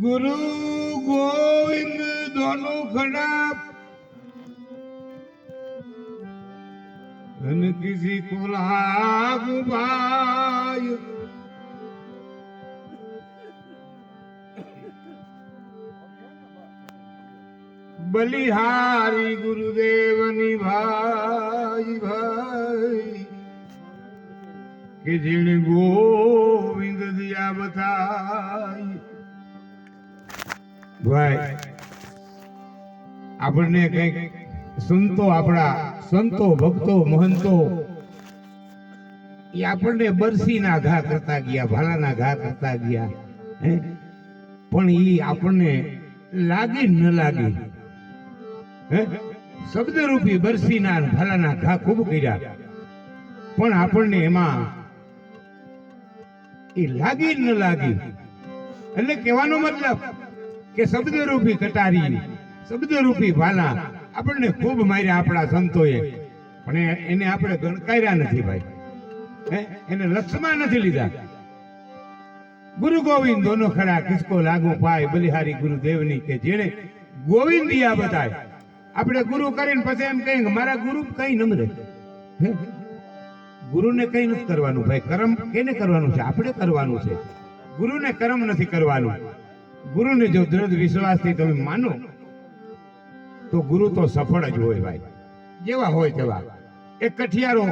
ગુરુ ગોવિંદ દોનો ખડા ધન કિસી કો લાગુ ભાઈ. બલિહારી ગુરુદેવની ભાઈ ભાઈ. કે જેણે ગોવિંદ દિયા બતાઈ ભાઈ આપણને કંઈક સંતો આપણા સંતો, ભક્તો, મહંતો, એ આપણને બરસીના ઘા કરતા ગયા, ભાલાના ઘા કરતા ગયા પણ એ આપણને લાગે ન લાગી? હે? શબ્દરૂપી બરસીના ભાલાના ઘા ખૂબ કર્યા. પણ આપણને એમાં એ લાગી ન લાગી? એટલે કહેવાનો મતલબ કે શબ્દરૂપી કટારી, શબ્દરૂપી ભાલા આપણને ખૂબ માર્યા આપણા સંતોએ. પણ એને આપણે ગણકાર્યા નથી ભાઈ. એને લક્ષમાં નથી લીધા. ગુરુ ગોવિંદ દોનો ખરા કિસકો લાગુ પાય બલિહારી ગુરુદેવની કે જેણે ગોવિંદિયા બતાય. આપણે ગુરુ કરીને પછી એમ કહીએ મારા ગુરુ કઈ નમરે? ગુરુને કઈ નથી કરવાનું ભાઈ. કર્મ કેને કરવાનું છે? આપણે કરવાનું છે. ગુરુને કર્મ નથી કરવાનું. ગુરુને જો દ્રઢ વિશ્વાસથી તમે માનો, તો ગુરુ તો સફળ જ હોય ભાઈ. જેવા હોય તેવા. એક કઠિયારો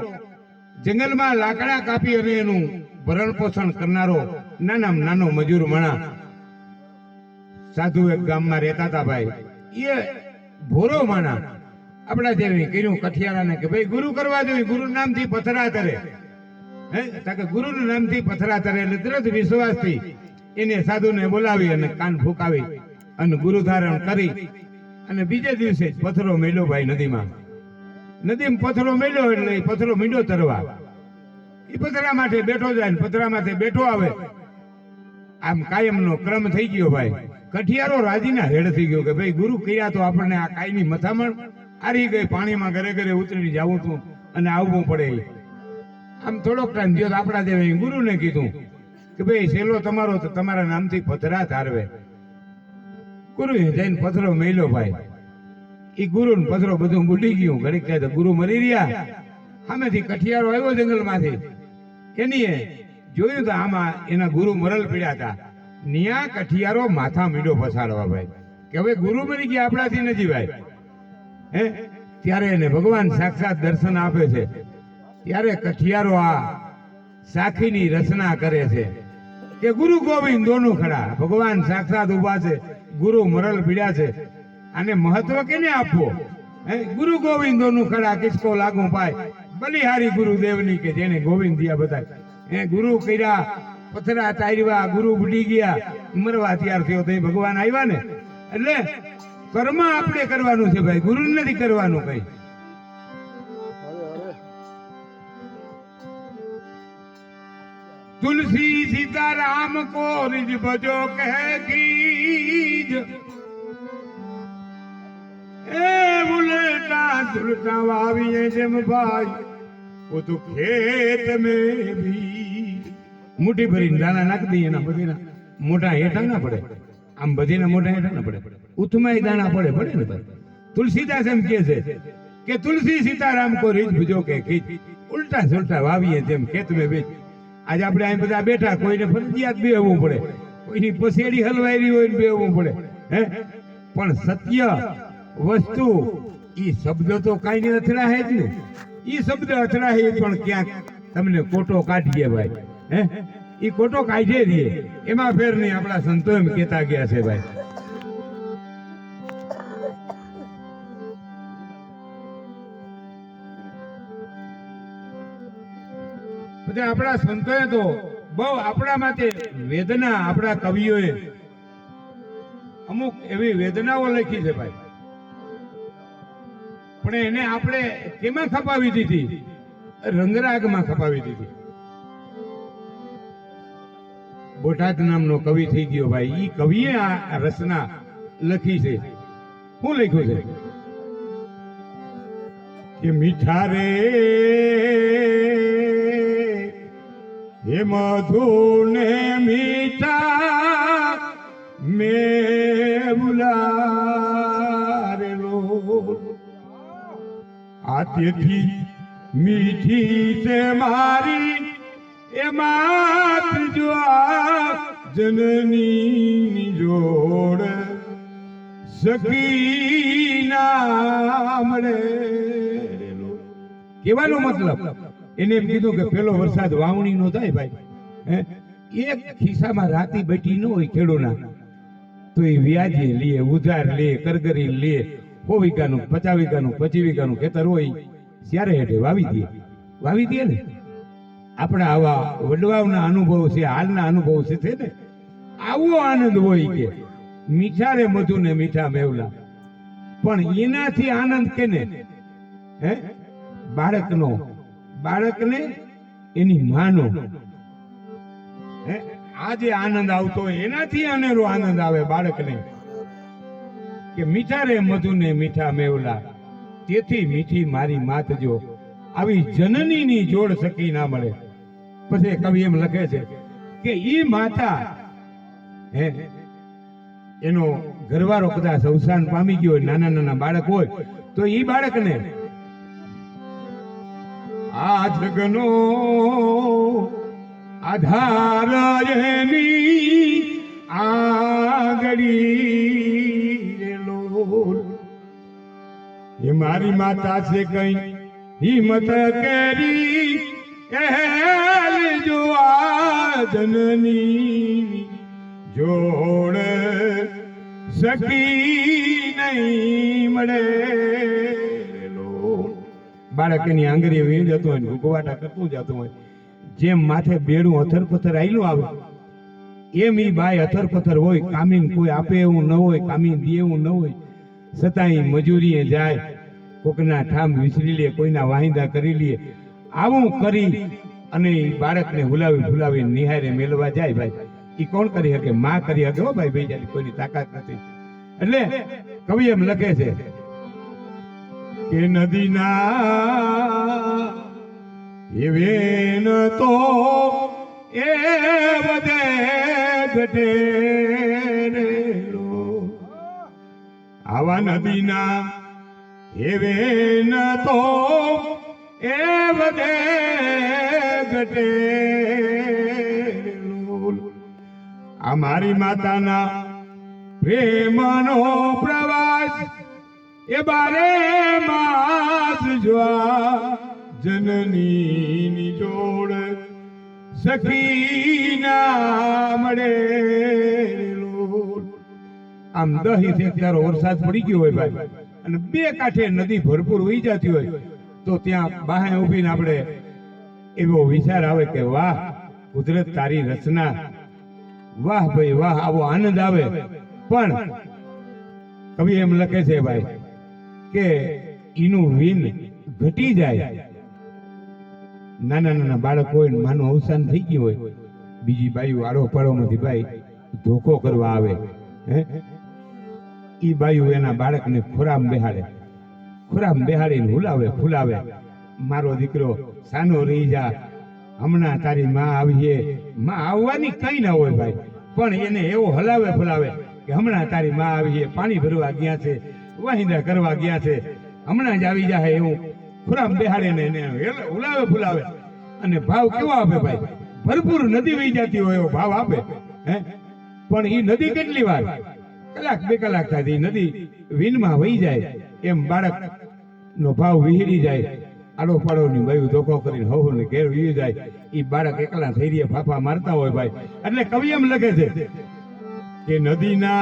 જંગલમાં લાકડા કાપી અને એનું ભરણ પોષણ કરનારો નાનામાં નાનો મજૂર મણા સાધુ એક ગામમાં રહેતા હતા ભાઈ. એ ભોરો માણા આપણા જેવી કર્યું કઠિયારાને કે ભાઈ ગુરુ કરવા જોઈએ ગુરુ નામથી પથરા તરે. હે? તાકે ગુરુનું નામથી પથરા તરે એટલે દ્રઢ વિશ્વાસથી એને સાધુને બોલાવી અને કાન ફૂંકાવી અને ગુરુ ધારણ કરી. અને બીજે દિવસે પથરો મેળ્યો ભાઈ નદીમાં. નદીમાં પથરો મેળ્યો એટલે પથરો મીંડો તરવા. એ પથરા માટે બેઠો જાય પથરા માટે બેઠો આવે. આમ કાયમનો ક્રમ થઈ ગયો ભાઈ. કઠિયારો રાજીના હેડ થઈ ગયો કે ભાઈ ગુરુ કર્યા તો આપણને આ કાયમી મથામણ આરી ગઈ, પાણીમાં ઘરે ઘરે ઉતરી જવું તું અને આવવું પડે. આમ થોડોક ટાઈમ થયો આપણા દેવે ગુરુને કીધું. કે ભાઈ સેલો તમારો તો તમારા નામથી પથરા ધારવે ગુરુએ જઈને પથરો મેલ્યો ભાઈ. એ ગુરુ પથરો બધું બુડી ગયું. ઘડીક કહે તો ગુરુ મરી રહ્યા. સામેથી કઠિયારો આવ્યો જંગલમાંથી. એની જોયું તો આમાં એના ગુરુ મરલ પીડ્યા હતા. ન્યા કઠિયારો માથા મીડો પસારવા ભાઈ. કે હવે ગુરુ મરી ગયા આપણાથી નથી ભાઈ. હે? ત્યારે એને ભગવાન સાક્ષાત દર્શન આપે છે. ત્યારે કઠિયારો આ સાખીની રચના કરે છે. કે ગુરુ ગોવિંદ દોનું ખડા ભગવાન સાક્ષાત ઊભા છે. ગુરુ મરલ પીડ્યા છે. અને મહત્વ કેને આપવો? હે, ગુરુ ગોવિંદોનું ખડા કિસકો લાગુ પાય. બલિહારી ગુરુદેવની કે જેને ગોવિંદ દિયા બતાય. હે, ગુરુ કર્યા, પથરા તાર્યા, ગુરુ બુડી ગયા, મરવા તૈયાર થયો તો ભગવાન આવ્યા ને? એટલે કર્મ આપણે કરવાનું છે ભાઈ ગુરુ નથી કરવાનું કઈ. તુલસી સીતારામ કો रिज बजो कह कीज એ ઉલટા સુલટા વાવીએ જેમ ભાઈ ઓ તો ખેત મે ભી મુઠ્ઠી ભરીને દાણા નાખી દઈએ એના બધીના મોટા હેઠા ના પડે આમ બધીના મોટા હેઠા ના પડે ઉથમાય દાણા પડે પડે ને ભાઈ તુલસીદાસ એમ કહે છે કે તુલસી સીતારામ કો રીત ભુજો કે ખીચ ઉલટા સુલટા વાવીએ જેમ ખેત મે બીજ આજે આપણે અહીં બધા બેઠા, કોઈને ફરજિયાત બેહવું પડે, કોઈની પસેડી હલવાયેલી હોય ને બેહવું પડે, હે? પણ સત્ય વસ્તુ એ શબ્દ તો કાંઈ ને અથડાય જ ને એ શબ્દ અથડાય પણ ક્યાંક તમને કોટો કાઢીએ ભાઈ, હે? એ કોટો કાઢીએ દે એમાં ફેર નહીં, આપણા સંતો એમ કહેતા ગયા છે ભાઈ. પછી આપણા સંતોએ તો બહુ આપણા માટે વેદના આપણા કવિઓએ. અમુક એવી વેદનાઓ લખી છે ભાઈ. પણ એને આપણે કેમાં ખપાવી દીધી? રંગરાગમાં ખપાવી દીધી. બોટાદ નામનો કવિ થઈ ગયો ભાઈ. ઈ કવિએ આ રચના લખી છે. શું લખ્યું છે? કે મીઠા રે હે મધુને મીઠા મેલારેલો આ તેથી મીઠી છે મારી, એ માત જો જનની જોડ સકીના મળે કેવાનો મતલબ એને એમ કીધું કે પેલો વરસાદ વાવણી નો થાય ભાઈ. એક ખિસ્સામાં રાતી બેઠી ન હોય ખેડૂના. તો એ વ્યાજે લે, ઉધાર લે, કરગરી લે, સો વીઘાનું, પચાસ વીઘાનું, પચીસ વીઘાનું ખેતર હોય, ત્યારે હેઠે વાવી દે. વાવી દે ને? આપણા આવા વડવાવના અનુભવ છે, હાલના અનુભવ છે છે ને? આવો આનંદ હોય કે મીઠા રે મધુ ને મીઠા મેવલા. પણ એનાથી આનંદ કેને? હે? બાળકનો બાળકને એની માનો. આ જે આનંદ આવતો હોય, એનાથી અનેરો આનંદ આવે બાળકને. કે મીઠા રે મધુને મીઠા મેવલા, તેથી મીઠી મારી માત જો. આવી જનનીની જોડ સકી ના મળે. પછી કવિ એમ લખે છે કે ઈ માતા, હે? એનો ઘરવાળો કદાચ અવસાન પામી ગયો હોય, નાના નાના બાળક હોય, તો ઈ બાળકને આ જગનો આધાર એની આગળી એ મારી માતા છે કઈ હિંમત કરી જો આ જનની જોડ સકી નહીં મળે. બાળક એની આંગળીએ વી જતો હોય ભૂગવાટા કરતું જતું હોય, જેમ માથે બેડું અથર પથર આયલું આવે, એમ ઈ બાય અથર પથ્થર હોય, કામીન કોઈ આપે એવું ન હોય, કામીન દે એવું ન હોય. છતાંય મજૂરીએ જાય, કોકના ઠામ વિસરી લે, કોઈના વાહિંદા કરી લે. આવું કરી અને બાળકને હુલાવી ફુલાવી નિહારે મેળવા જાય ભાઈ. એ કોણ કરી શકે? માં કરી શકે? હો ભાઈ ભાઈ કોઈની તાકાત નથી. એટલે કવિ એમ લખે છે કે નદીના એ વેન તો એ બધે ઘટે આવા નદીના એ વેન તો એ બધે ઘટે. આ મારી માતાના પ્રેમનો પ્રવાસ એ બારે માસ જોવા જનની જોડ સખી ના મળે આમ દહી થી અત્યારે વરસાદ પડી ગયો હોય ભાઈ. અને બે કાંઠે નદી ભરપૂર વહી જતી હોય, તો ત્યાં બાહે ઊભીને આપણે એવો વિચાર આવે કે વાહ, કુદરત તારી રચના. વાહ ભાઈ, વાહ, આવો આનંદ આવે. પણ કવિ એમ લખે છે ભાઈ કે એનું વિન ઘટી જાય. નાના નાના બાળક હોય માનું અવસાન થઈ ગયું હોય, બીજી બાયુ આડો પાડોમાંથી ભાઈ, ધોકો કરવા આવે, હે? એ બાયુ એના બાળકને ખોરામ બેહાડે, ખોરામ બેહાડીને હુલાવે, ફુલાવે. મારો દીકરો સાનો રહી જા, હમણાં તારી માં આવીએ માં આવવાની કઈ ના હોય ભાઈ, પણ એને એવો હલાવે ફુલાવે કે હમણાં તારી માં આવીએ પાણી ભરવા ગયા છે વાહિંદા કરવા ગયા છે. હમણાં જ આવી જાય એવું. ખુરામ બેહાડે ને એને ઉલાવે ફુલાવે. અને ભાવ કેવો આપે ભાઈ? ભરપૂર નદી વહી જતી હોય એવો ભાવ આપે. હે? પણ એ નદી કેટલી વાર? કલાક બે કલાક ઈ નદી વિનમાં વહી જાય. એમ બાળક નો ભાવ વિહીરી જાય. આડો પાડો ની બાયું ધોકો કરીને હવ ને ઘેર વી જાય. એ બાળક એકલા થઈ રહ્યા ફાફા મારતા હોય ભાઈ. એટલે કવિ એમ લખે છે કે નદીના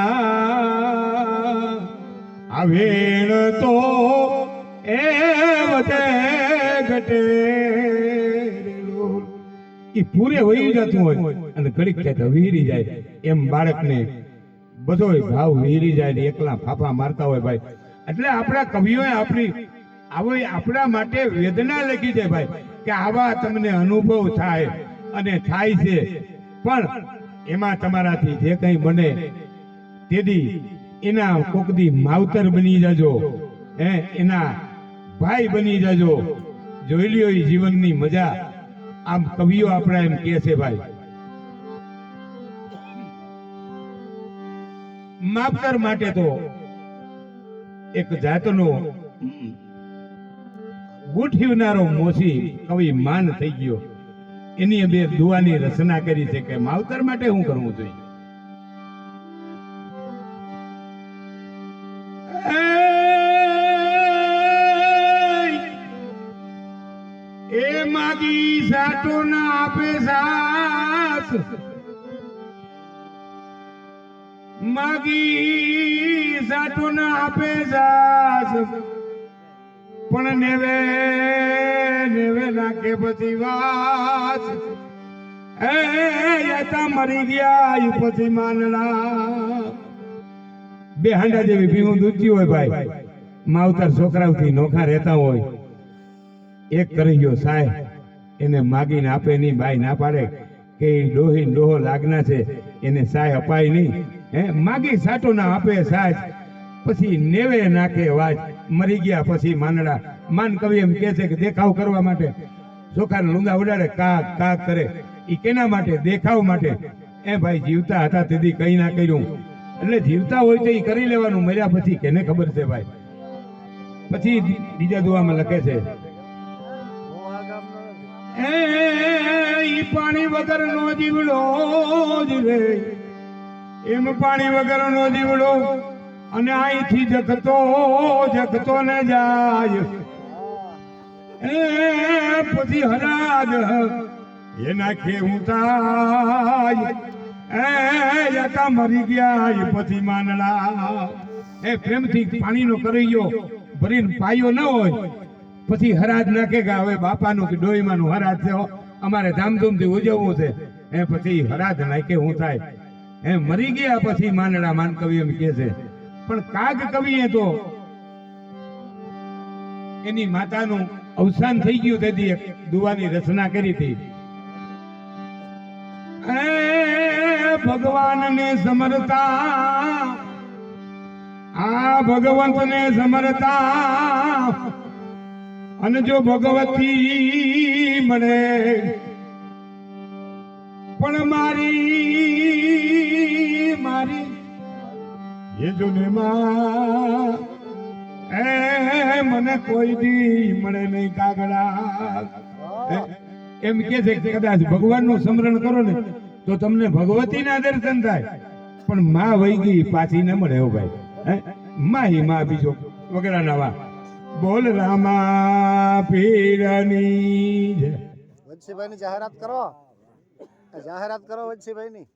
આ વેણ તો ઘટે એ પૂરે વહી જતું હોય અને ઘડીક થાય તો જાય. એમ બાળકને બધોય ભાવ વીરી જાય ને એકલા ફાફા મારતા હોય ભાઈ. એટલે આપણા કવિઓએ આપણી, આવો આપણા માટે વેદના લખી છે ભાઈ, કે આવા તમને અનુભવ થાય અને થાય છે. પણ એમાં તમારાથી જે કંઈ બને તેદી એના કોકદી માવતર બની જજો. હે, એના ભાઈ બની જજો. જોઈ લ્યો એ જીવનની મજા. આમ કવિઓ આપણા એમ કહે છે ભાઈ. માવતર માટે તો એક જાતનો ગુઠીવનારો મોસી કવિ માન થઈ ગયો. એની બે દુઆની રચના કરી છે કે માવતર માટે હું કરવું જોઈએ? એ સાટો ના આપે સાસ. માગી સાટો ના આપે સાસ. પણ નેવે નેવે નાખે પછી વાસ મરી ગયા પછી માનડા બે હાંડા જેવી ભીમું દૂધી હોય ભાઈ. માવતર છોકરાઓથી નોખા રહેતા હોય. એક કરી ગયો સાહેબ. એને માગીને આપે નહીં, બાઈ ના પાડે. કે ડોહી ડોહો લાગના છે, એને સાય અપાય નહીં. હે, માગી સાટો ના આપે સાચ. પછી નેવે નાખે વાજ મરી ગયા પછી માનડા માન કવિ એમ કે છે કે દેખાવ કરવા માટે. ચોખાને લૂંદા ઉડાડે, કાક કાક કરે. એ કેના માટે? દેખાવ માટે. એ ભાઈ જીવતા હતા તેથી કઈ ના કર્યું. એટલે જીવતા હોય તો એ કરી લેવાનું. મર્યા પછી કેને ખબર છે ભાઈ? પછી બીજા દુવામાં લખે છે એ ઈ પાણી વગર નો જીવડો જ રે. એમ પાણી વગર નો જીવડો અને અહીંથી જગતો જગતો ને જાય. એ પછી હરાજ એ નાખે ઉતાય એ મરી ગયા પછી માનડા એ પ્રેમથી પાણીનો કરૈયો ભરીને પાયો ન હોય. પછી હરાજ નાખે કે હવે બાપાનું કે ડોહીમાનું હરાજ છે અમારે ધામધૂમથી ઉજવવું છે. એ પછી હરાજ નાખે હું થાય. એ મરી ગયા પછી માનડા માન કવિ એમ કે છે. પણ કાગ કવિએ તો એની માતાનું અવસાન થઈ ગયું તેથી દુવાની રચના કરી હતી. ભગવાનને સમરતા, આ ભગવંતને સમરતા અને જો ભગવતી મળે, પણ મારી મારી એ જો ને એ મને કોઈ દી મળે નહીં કાગડા. એમ કે છે કે કદાચ ભગવાનનું સ્મરણ કરો ને, તો તમને ભગવતીના દર્શન થાય. પણ માં વહી ગઈ, પાછી ન મળે હો ભાઈ. હે? માં ઈ માં બીજો વગેરે નવા બોલ રામા પીરની જય. વંશીભાઈ ની જાહેરાત કરો જાહેરાત કરો. વંશીભાઈ! ની